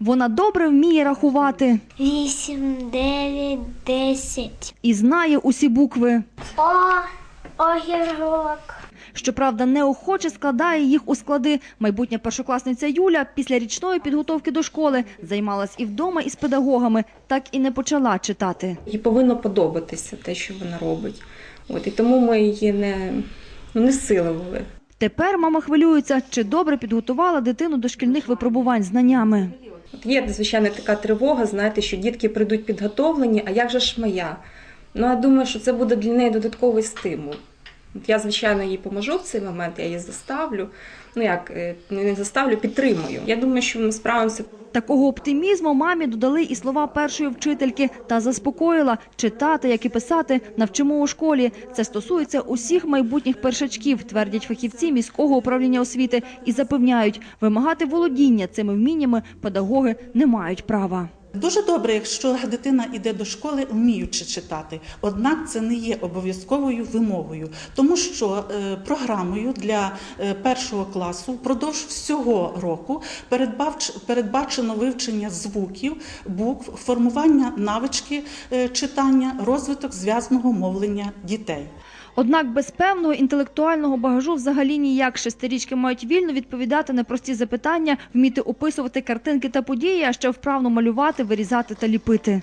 Вона добре вміє рахувати Вісім, дев'ять, десять. і знає усі букви. О, огірок. Щоправда, неохоче складає їх у склади. Майбутня першокласниця Юля після річної підготовки до школи займалась і вдома, і з педагогами, так і не почала читати. Їй повинно подобатися те, що вона робить. От і тому ми її не, ну, не силували. Тепер мама хвилюється, чи добре підготувала дитину до шкільних випробувань знаннями. Є, звичайно, така тривога, знаєте, що дітки прийдуть підготовлені, а як же ж моя? Ну, я думаю, що це буде для неї додатковий стимул. Я, звичайно, їй поможу в цей момент, я її заставлю. Ну як, е, не заставлю, підтримую. Я думаю, що ми справимося Такого оптимізму мамі додали і слова першої вчительки та заспокоїла читати, як і писати, навчимо у школі. Це стосується усіх майбутніх першачків, твердять фахівці міського управління освіти і запевняють, вимагати володіння цими вміннями педагоги не мають права. Дуже добре, якщо дитина йде до школи, вміючи читати. Однак це не є обов'язковою вимогою, тому що е, програмою для е, першого класу впродовж всього року передбач- передбачено вивчення звуків, букв, формування навички е, читання, розвиток зв'язного мовлення дітей. Однак без певного інтелектуального багажу взагалі ніяк шестирічки мають вільно відповідати на прості запитання, вміти описувати картинки та події, а ще вправно малювати, вирізати та ліпити.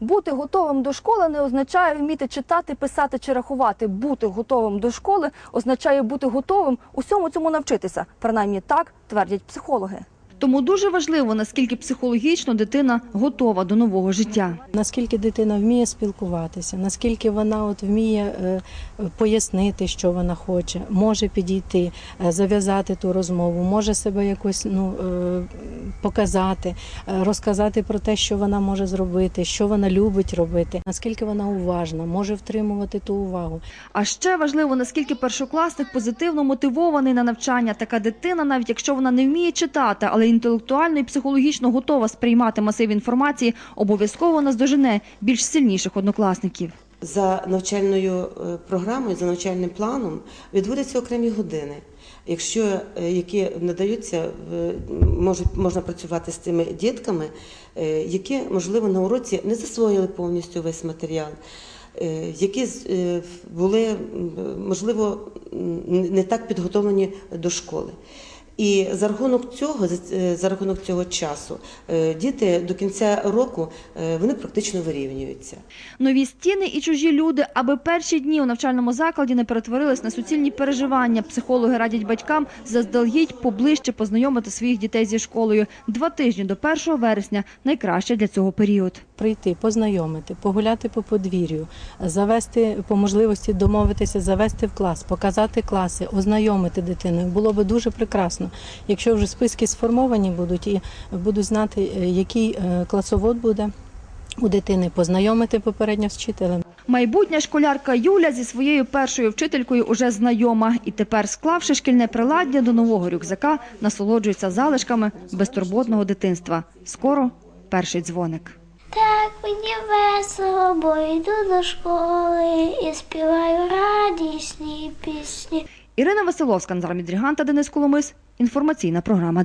Бути готовим до школи не означає вміти читати, писати чи рахувати. Бути готовим до школи означає бути готовим усьому цьому навчитися. Принаймні так твердять психологи. Тому дуже важливо, наскільки психологічно дитина готова до нового життя. Наскільки дитина вміє спілкуватися, наскільки вона от вміє е, пояснити, що вона хоче, може підійти, е, зав'язати ту розмову, може себе якось ну, е, показати, е, розказати про те, що вона може зробити, що вона любить робити, наскільки вона уважна, може втримувати ту увагу. А ще важливо, наскільки першокласник позитивно мотивований на навчання. Така дитина, навіть якщо вона не вміє читати, але інтелектуально і психологічно готова сприймати масив інформації, обов'язково наздожене більш сильніших однокласників. За навчальною е, програмою, за навчальним планом відводяться окремі години, якщо е, які надаються, можуть можна працювати з тими дітками, е, які можливо на уроці не засвоїли повністю весь матеріал. е, Які були можливо не так підготовлені до школи, і за рахунок цього, за- е, рахунок цього часу, е, діти до кінця року е, вони практично вирівнюються. Нові стіни і чужі люди, аби перші дні у навчальному закладі не перетворились на суцільні переживання. Психологи радять батькам заздалегідь поближче познайомити своїх дітей зі школою. Два тижні до 1 вересня найкраще для цього період. Прийти, познайомити, погуляти по подвір'ю, завести по можливості домовитися, завести в клас, показати класи, ознайомити дитину. Було би дуже прекрасно, якщо вже списки сформовані будуть і будуть знати, е, який е, класовод буде у дитини, познайомити попередньо з вчителем. Майбутня школярка Юля зі своєю першою вчителькою уже знайома. І тепер, склавши шкільне приладдя до нового рюкзака, насолоджується залишками безтурботного дитинства. Скоро перший дзвоник. Так мені весело, бо йду до школи і співаю радісні пісні. Ірина Василовська, Назар Мідріган та Денис Коломис. Інформаційна програма.